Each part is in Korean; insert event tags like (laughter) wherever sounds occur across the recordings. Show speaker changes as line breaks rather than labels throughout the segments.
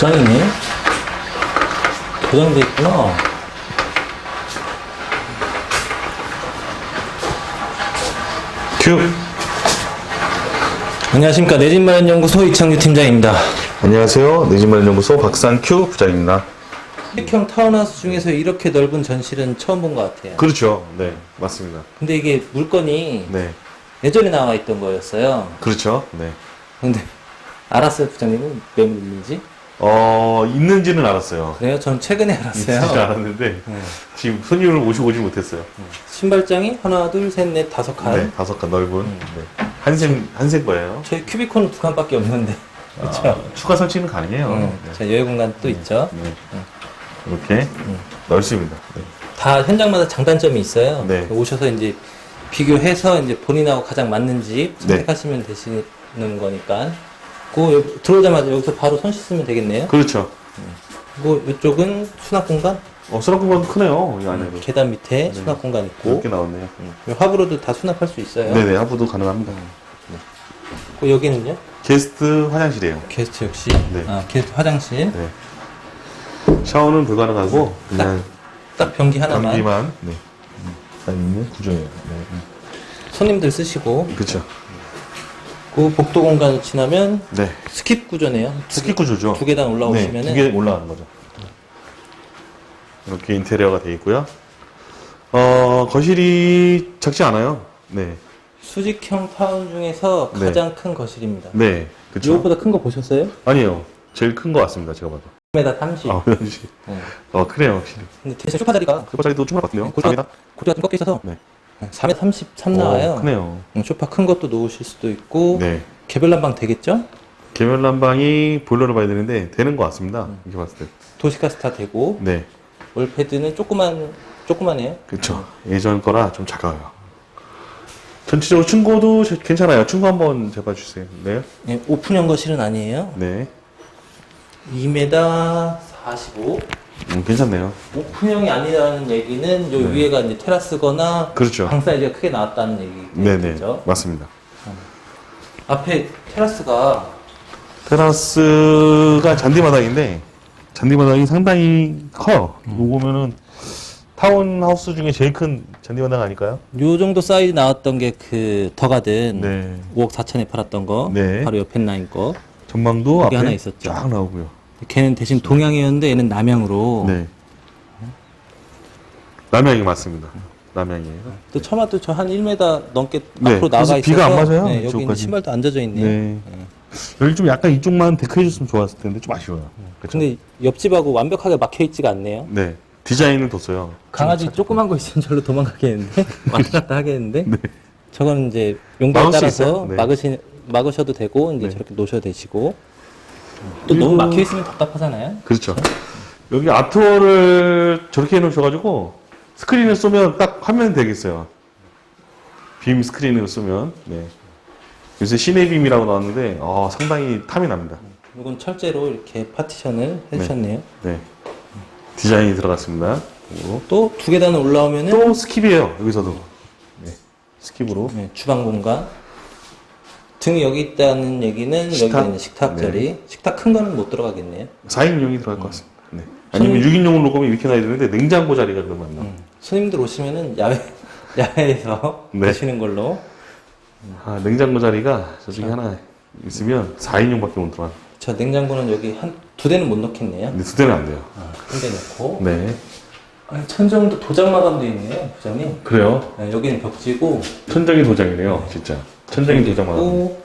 도장이네. 도장돼 있구나.
큐.
안녕하십니까. 내집 마련 연구소 이창규 팀장입니다.
안녕하세요. 내집마련연구소 박상큐 부장입니다.
형 타운하우스 중에서 이렇게 넓은 전실은 처음 본 것 같아요.
그렇죠. 네, 맞습니다.
근데 이게 물건이
네,
예전에 나와 있던 거였어요.
그렇죠. 네.
근데 알았어요, 부장님은 매물 있는지?
어, 있는지는 알았어요.
그래요? 전 최근에
있는지
알았어요.
알았는데
네.
지금 손님을 모시고 오지 못했어요.
신발장이 하나, 둘, 셋, 넷, 다섯 칸.
네, 다섯 칸 넓은 네. 한색 한색 거예요.
저희 큐비콘은 두 칸밖에 없는데. 그렇죠.
아, 추가 설치는 가능해요.
응.
네.
자, 여유 공간 또 있죠.
네. 이렇게 넓습니다. 네.
다 현장마다 장단점이 있어요.
네.
오셔서 이제 비교해서 이제 본인하고 가장 맞는 집
네.
선택하시면 되시는 거니까. 그 여- 들어오자마자 여기서 바로 손 씻으면 되겠네요.
그렇죠.
그리고 이쪽은 수납 공간,
어, 수납 공간 크네요. 이 안에도
계단 밑에 수납 공간 있고
이렇게 나왔네요.
이 화불로도 다 수납할 수 있어요.
네네, 하부도 가능합니다.
그 여기는요?
게스트 화장실이에요.
게스트 역시.
네.
아, 게스트 화장실.
네. 샤워는 불가능하고 그냥
딱 변기 하나만.
변기만 네. 다 있는 구조예요. 네.
손님들 쓰시고.
그렇죠.
그 복도 공간을 지나면
네.
스킵 구조네요.
스키 구조죠.
두 계단 올라오시면은
네, 두개 올라가는 거죠. 이렇게 인테리어가 되어 있고요. 어, 거실이 작지 않아요. 네.
수직형 타운 중에서
네.
가장 큰 거실입니다.
네. 그렇죠.
이것보다 큰 거 보셨어요?
아니에요. 제일 큰 것 같습니다. 제가 봐도.
1m 30.
아, 현실.
네.
어, 크네요, 확실히.
근데 대신 소파 자리가
소파 자리도 충분할 것 같은데요.
고리가,
감사합니다.
고리가 좀 꺾여 있어서
네.
4m 33
어,
나와요.
크네요.
음, 소파 큰 것도 놓으실 수도 있고
네.
개별 난방 되겠죠?
개별 난방이 보일러를 봐야 되는데 되는 것 같습니다. 이렇게 봤을 때.
도시가스 다 되고
네.
월패드는 조그만 조그만해요.
그렇죠. 예전 거라 좀 작아요. 전체적으로 충고도 제- 괜찮아요. 충고 한번 재봐 주세요. 네.
예, 오픈형 거실은 아니에요.
네.
2m 45.
음, 괜찮네요.
오픈형이 아니라는 얘기는 요 위에가 이제 테라스거나
네. 그렇죠.
방 사이즈가 크게 나왔다는
네네.
얘기죠.
맞습니다.
앞에 테라스가
테라스가 잔디마당인데 잔디마당이 상당히 커요. 이거 보면은 타운하우스 중에 제일 큰 잔디마당 아닐까요?
요 정도 사이즈 나왔던 게 그 더가든
네.
5억 4천에 팔았던 거
네.
바로 옆에 라인 거
전망도 앞에
하나 있었죠.
쫙 나오고요.
걔는 대신 동양이었는데 얘는 남양으로
네. 남양이 맞습니다. 남양이에요.
또 처마도 저 한 1m 넘게
네,
앞으로 나가
그래서
있어서
비가 안 맞아요,
네, 여기. 신발도 안 젖어 있네요.
네. 여기 좀 약간 이쪽만 데크해 줬으면 좋았을 텐데 좀 아쉬워요. 그쵸?
근데 옆집하고 완벽하게 막혀 있지가 않네요.
네. 디자인을 뒀어요.
강아지 조그만 거 있으면 절로 도망가겠는데 (laughs) 왔다 갔다 하겠는데 저거는 이제 용도에
막을 수
따라서
있어요? 네.
막으시 막으셔도 되고 이제
네.
저렇게 놓으셔도 되시고 또
그리고-
너무 막혀 있으면 답답하잖아요.
그렇죠. 여기 아트월을 저렇게 해놓으셔가지고 스크린을 쏘면 딱 화면 되겠어요. 빔 스크린을 쏘면. 네. 요새 시네빔이라고 나왔는데 어, 상당히 탐이 납니다.
이건 철제로 이렇게 파티션을 해주셨네요.
네. 디자인이 들어갔습니다. 그리고
또 두 계단 올라오면은
또 스킵이에요. 여기서도. 네. 스킵으로.
네, 주방 공간. 등이 여기 있다는 얘기는
식탁?
여기가 이제 식탁
네.
자리. 식탁 큰 거는 못 들어가겠네요.
4인용이 들어갈 것 같습니다. 네. 아니면 6인용으로 놓으면 이렇게 놔야 되는데 냉장고 자리가 그러면 안 나와요.
손님들 오시면은 야외 (laughs) 야외에서 (laughs)
네.
드시는 걸로.
아, 냉장고 자리가 저쪽에 하나 있으면 4인용밖에 못 들어가요.
저 냉장고는 여기 한 두 대는 못 넣겠네요.
근데 두 대는 안 돼요.
한대 넣고.
네.
아니, 천정도 도장 마감돼 있네요, 부장님.
그래요?
네, 여기는 벽지고.
천정이 도장이네요, 진짜. 천정이 도장만. 하고.
있고,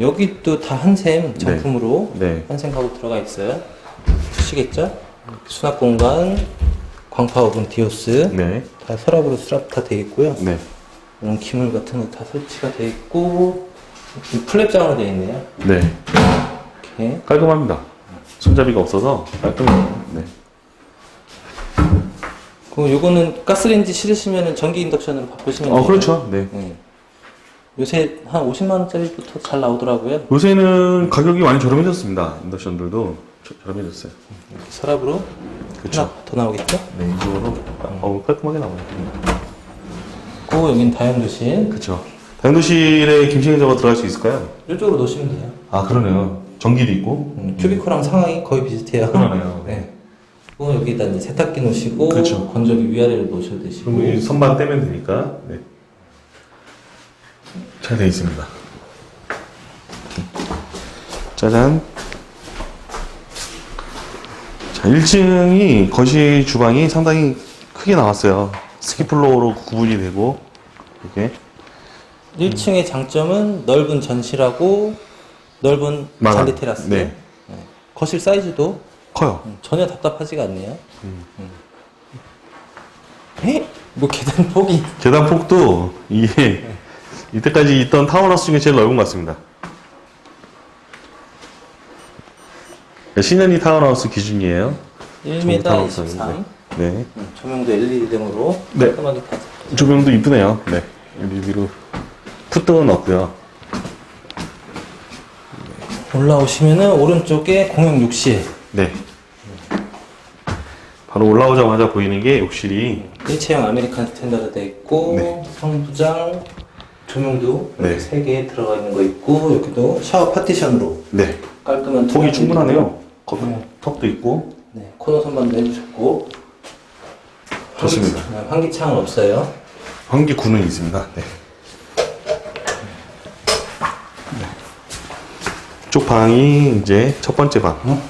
여기 또 다 한샘 정품으로
네.
한샘 가구 들어가 있어요. 보시겠죠? 수납 공간, 광파 오븐 디오스.
네.
다 서랍으로 수납 다 돼 있고요.
네.
이런 기물 같은 거 다 설치가 돼 있고 이 플랩장으로 돼 있네요.
네.
이렇게
깔끔합니다. 손잡이가 없어서 깔끔해요. 네.
그 요거는 가스레인지 실으시면 전기 인덕션으로 바꾸시면
어,
돼요.
그렇죠. 네.
네. 요새 한 50만 원짜리부터 잘 나오더라고요.
요새는 가격이 많이 저렴해졌습니다. 인덕션들도 저, 저렴해졌어요.
서랍으로
그쵸.
하나 더 나오겠죠?
네, 이쪽으로. 어우, 깔끔하게 나와요.
그 여긴 다용도실
그쵸. 다용도실에 김치냉장고 들어갈 수 있을까요?
이쪽으로 놓으시면 돼요.
아, 그러네요. 전기도 있고.
음, 큐비코랑 상황이 거의 비슷해요.
그러네요. (laughs)
네. 그리고 여기다 이제 세탁기 놓으시고
그렇죠.
건조기 위아래로 놓으셔도 되시고
그리고 이 선반 떼면 되니까. 네. 잘 되어 있습니다. 짜잔. 자, 1층이 거실 주방이 상당히 크게 나왔어요. 스키플로어로 구분이 되고, 이렇게.
1층의 장점은 넓은 전실하고 넓은
마감.
잔디 테라스.
네.
네. 거실 사이즈도
커요.
음, 전혀 답답하지가 않네요. 음. 에? 뭐 계단 폭이
계단 폭도 이게 이때까지 있던 타운하우스 중에 제일 넓은 것 같습니다. 신현이 타운하우스 기준이에요.
1m
타운하우스
23.
네.
음, 조명도 LED 등으로
네.
깔끔하게 다
조명도 이쁘네요. 네. LED로 풋등은 없고요.
올라오시면은 오른쪽에 공용 욕실.
네. 바로 올라오자마자 보이는 게 욕실이
일체형 아메리칸 스탠다드 돼 있고
네.
성부장 조명도
네.
세 개 들어가 있는 거 있고 여기도 샤워 파티션으로
네.
깔끔한 투명이
충분하네요.
있고, 네.
턱도 있고
네, 코너 선반도 해주셨고
좋습니다.
환기, 네, 환기창은 없어요.
환기구는 있습니다. 네. 이쪽 방이 이제 첫 번째 방.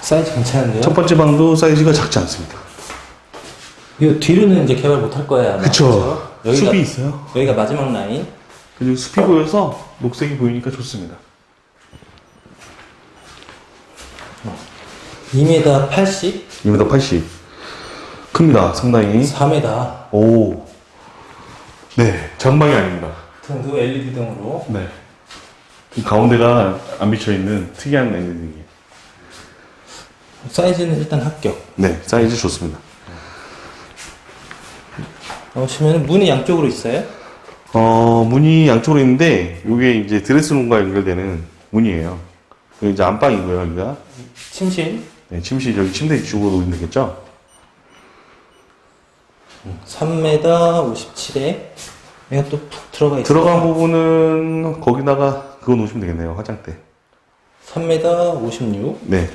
사이즈 괜찮은데요?
첫 번째 방도 사이즈가 작지 않습니다.
이 뒤로는 이제 개발 못 할 거예요. 아마. 그쵸? 여기가,
숲이 있어요.
여기가 마지막 라인.
그리고 숲이 보여서 녹색이 보이니까 좋습니다.
2m 80,
2m 80. 큽니다. 상당히.
4m
오. 네. 장방이 아닙니다.
등도 LED 등으로
네. 이 가운데가 안 비쳐있는 특이한 LED.
사이즈는 일단 합격.
네. 사이즈 좋습니다.
오시면 문이 양쪽으로 있어요.
어, 문이 양쪽으로 있는데, 이게 이제 드레스룸과 연결되는 문이에요. 여기 이제 안방이고요, 여기가.
침실
네, 침실, 여기 침대 이쪽으로 놓으면 되겠죠?
3m 57에 얘가 또 푹 들어가 있어요.
들어간 부분은 거기다가 그거 놓으시면 되겠네요, 화장대.
3m 56.
네.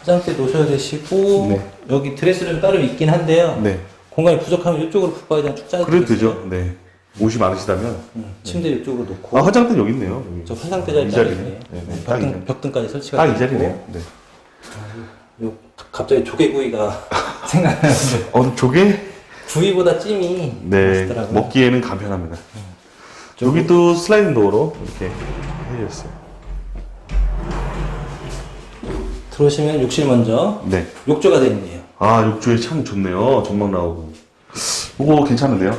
화장대 놓으셔야 되시고
네.
여기 드레스룸 따로 있긴 한데요.
네.
공간이 부족하면 이쪽으로 그냥 쭉 짜도
그래도. 되죠. 네. 옷이 많으시다면.
음, 침대 이쪽으로 놓고
아, 화장대는 여기 있네요. 여기.
저 화장대 자리
이
따로
자리네.
네,
네. 네, 딱 이
벽등,
자리.
벽등까지 설치가
딱 이
되어
자리네요. 네.
요 갑자기 조개구이가 (laughs) 생각나는데
어, 조개?
구이보다 찜이
네.
맛있더라고요.
먹기에는 간편합니다.
저기-
여기도 슬라이딩 도어로 이렇게 해줬어요.
들어오시면 욕실 먼저
네.
욕조가 되어 있네요.
아, 욕조에 참 좋네요. 전망 나오고. 요거 괜찮은데요?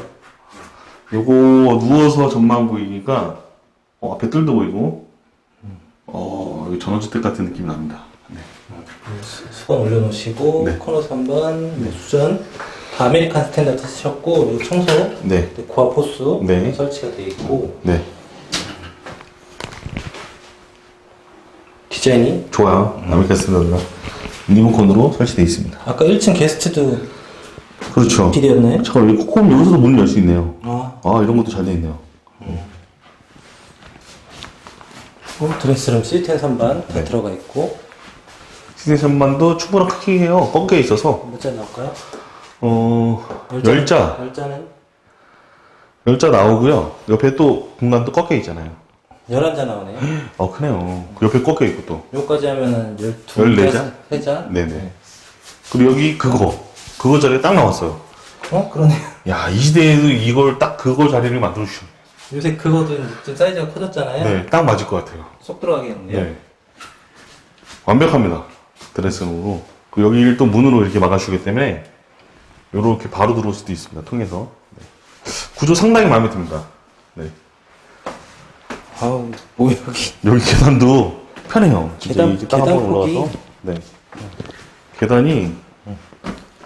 요거 누워서 전망 보이니까, 어, 앞에 뜰도 보이고, 어, 여기 전원주택 같은 느낌이 납니다. 네.
수건 올려놓으시고
네.
코너 선반, 수전 다 아메리칸 스탠다드 쓰셨고 그리고 청소
네.
고압 호스
네.
설치가 되어 있고
네.
디자인이
좋아요. 아메리칸 스탠다드가 리모컨으로 설치되어 있습니다.
아까 1층 게스트도
그렇죠.
필이었나요?
잠깐만, 여기 콕콕 여기서도 문을 열 수 있네요.
아,
아, 이런 것도 잘 되어 있네요.
어, 드레스룸 시트앤 선반 다
네.
들어가 있고
시대 선반도 충분한 크기예요. 꺾여 있어서,
몇자 나올까요?
어, 열자.
열자는
열자 나오고요. 옆에 또 공간도 꺾여 있잖아요.
11자 나오네요. (gasps)
어, 크네요. 그 옆에 꺾여 있고 또.
요까지 하면은 12자,
14자?
3자.
네네. 그리고 여기 그거. 그거 자리에 딱 나왔어요.
어, 그러네요.
야, 이 시대에도 이걸 딱 그거 자리를 만들어주셨네.
요새 그거도 좀 사이즈가 커졌잖아요.
네, 딱 맞을 것 같아요.
쏙 들어가겠는데요.
네. 완벽합니다. 드레스룸으로. 그 여기를 또 문으로 이렇게 막아주기 때문에 요렇게 바로 들어올 수도 있습니다. 통해서. 네. 구조 상당히 마음에 듭니다. 네.
아우, 뭐 여기.
여기 계단도 편해요. 진짜
계단-
이렇게 딱 한번
계단 폭이-
올라가서. 네. 계단이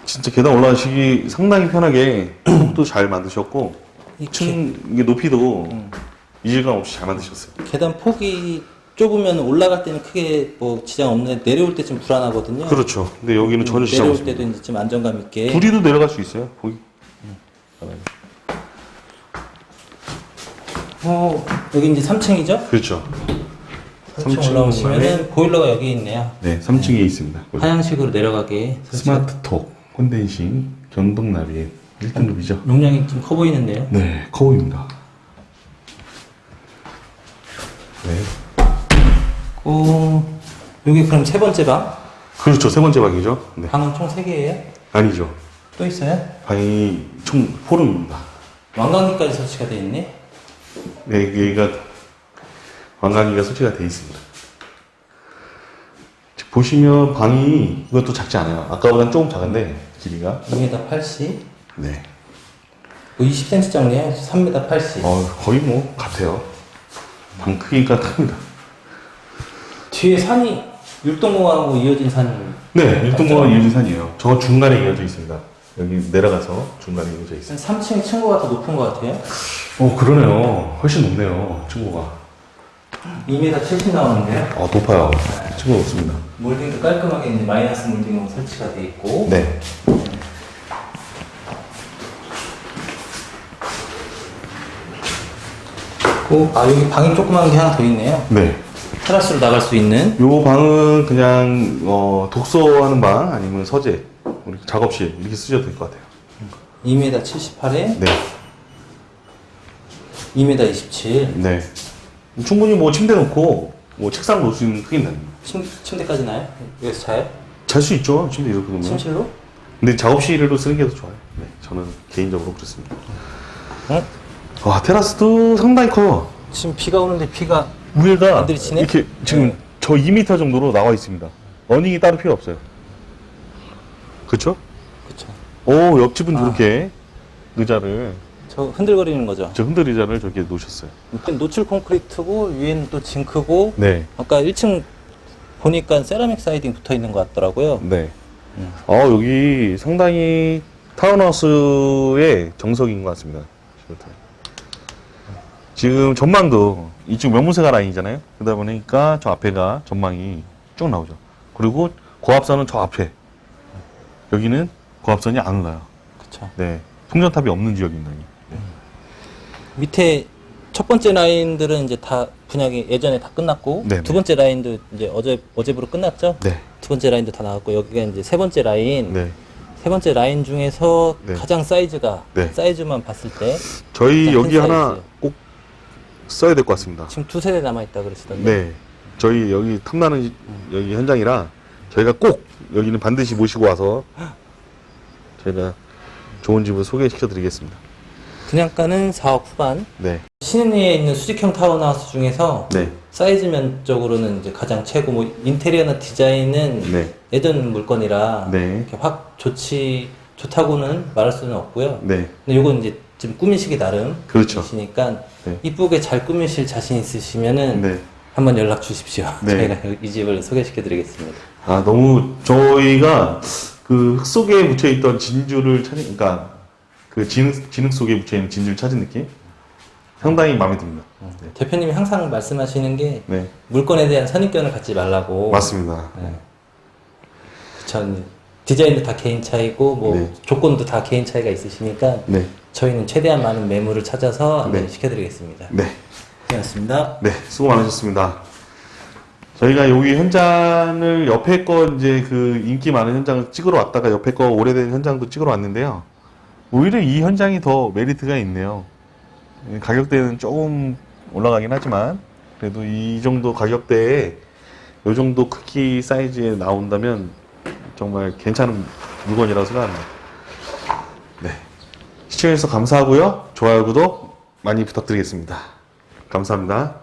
진짜 계단 올라가시기 상당히 편하게 폭도 잘 만드셨고 이층 이게 높이도 이질감 없이 잘 만드셨어요.
계단 폭이 좁으면 올라갈 때는 크게 뭐 지장 없는데 내려올 때 좀 불안하거든요.
그렇죠. 근데 여기는 전혀 지장
내려올
없습니다.
때도 이제 좀 안정감 있게.
둘이도 내려갈 수 있어요. 거기.
어, 여기 이제 3층이죠?
그렇죠.
3층
3층
올라오시면은 보일러가 여기 있네요.
네, 3층에 있습니다.
하향식으로 내려가게
스마트톡, 콘덴싱, 전동 나비 1등급이죠.
용량이 좀 커 보이는데요.
네, 커브입니다. 네.
고 여기 그럼 세 번째 방?
그렇죠. 세 번째 방이죠. 네.
방은 총 세 개예요?
아니죠.
또 있어요?
방이 총 포름입니다.
왕관기까지 설치가 돼 있네.
네, 여기가 왕관기가 설치가 되어 있습니다. 보시면 방이 이것도 작지 않아요. 아까보다는 조금 작은데 길이가
2m 80.
네.
뭐 20cm짜리예요? 3m 80.
어, 거의 뭐 같아요. 방 크기가 큽니다.
뒤에 산이 율동공원하고 이어진 산.
네, 일동공원 이어진 산이에요. 저 중간에 이어져 있습니다. 여기 내려가서 중간에 이어져 있어요.
3층 층고가 더 높은 것 같아요.
어, 그러네요. 훨씬 높네요. 친구가.
2m 70 나오는데요.
아, 높아요. 친구 높습니다.
몰딩도 깔끔하게 이제 마이너스 몰딩으로 설치가 돼 있고.
네.
고, 아 여기 방이 조그만 게 하나 더 있네요.
네.
테라스로 나갈 수 있는.
요 방은 그냥 어, 독서하는 방 아니면 서재, 우리 작업실 이렇게 쓰셔도 될 것 같아요.
2m 78에
네.
2m 27.
네. 충분히 뭐 침대 놓고 뭐 책상 놓을 수 있는 크기는.
침, 침대까지 나요? 여기서 자요?
잘 수 있죠. 침대 이렇게 놓으면.
침실로?
근데 작업실로 쓰는 게 더 좋아요. 네. 저는 개인적으로 그렇습니다.
응?
와, 테라스도 상당히 커요.
지금 비가 오는데 비가
위에가
안 들이치네?
이렇게 지금
네.
저 2m 정도로 나와 있습니다. 어닝이 따로 필요 없어요. 그쵸?
그쵸.
오, 옆집은
아.
저렇게 의자를,
저 흔들거리는 거죠.
저 흔들 의자를 저렇게 놓으셨어요.
노출 콘크리트고 위에는 또 징크고
네.
아까 1층 보니까 세라믹 사이딩 붙어 있는 것 같더라고요.
네. 어, 여기 상당히 타운하우스의 정석인 것 같습니다. 지금 전망도 이쪽 명문세가 라인이잖아요. 그러다 보니까 저 앞에가 전망이 쭉 나오죠. 그리고 고압선은 저 앞에. 여기는 고압선이 안 올라요.
그쵸.
네. 풍전탑이 없는 지역입니다. 여기.
밑에 첫 번째 라인들은 이제 다 분양이 예전에 다 끝났고
네네.
두 번째 라인도 이제 어제 어제부로 끝났죠.
네.
두 번째 라인도 다 나왔고 여기가 이제 세 번째 라인.
네.
세 번째 라인 중에서
네.
가장 사이즈가
네.
사이즈만 봤을 때
저희
큰
여기 하나
사이즈.
꼭 써야 될 것 같습니다.
지금 두 세대 남아 있다 그러시던데.
네. 저희 여기 탐나는 여기 현장이라 저희가 꼭 여기는 반드시 모시고 와서 저희가 좋은 집을 소개시켜 드리겠습니다.
분양가는 4억 후반.
네.
신흥리에 있는 수직형 타운하우스 중에서
네.
사이즈 면적으로는 이제 가장 최고 뭐 인테리어나 디자인은
네.
예전 물건이라
네.
이렇게 확 좋지 좋다고는 말할 수는 없고요.
네.
근데 요건 이제 좀 꾸미시기 나름
그렇죠.
이시니까
네.
이쁘게 잘 꾸미실 자신 있으시면은
네.
한번 연락 주십시오.
네. (laughs)
저희가 이 집을 소개시켜 드리겠습니다.
아, 너무 저희가 그 흙 속에 묻혀 있던 진주를 찾은 그러니까 그 진흙 진흙 속에 묻혀 있는 진주를 찾은 느낌? 상당히 마음에 듭니다. 네.
대표님이 항상 말씀하시는 게
네.
물건에 대한 선입견을 갖지 말라고.
맞습니다.
네. 전 디자인도 다 개인 차이고 뭐
네.
조건도 다 개인 차이가 있으시니까
네.
저희는 최대한 많은 매물을 찾아서
네.
안내시켜드리겠습니다.
네.
고맙습니다.
네, 수고 많으셨습니다. 저희가 여기 현장을 옆에 거 이제 그 인기 많은 현장을 찍으러 왔다가 옆에 거 오래된 현장도 찍으러 왔는데요. 오히려 이 현장이 더 메리트가 있네요. 가격대는 조금 올라가긴 하지만 그래도 이 정도 가격대에 이 정도 크기 사이즈에 나온다면 정말 괜찮은 물건이라고 생각합니다. 네. 시청해주셔서 감사하고요. 좋아요, 구독 많이 부탁드리겠습니다. 감사합니다.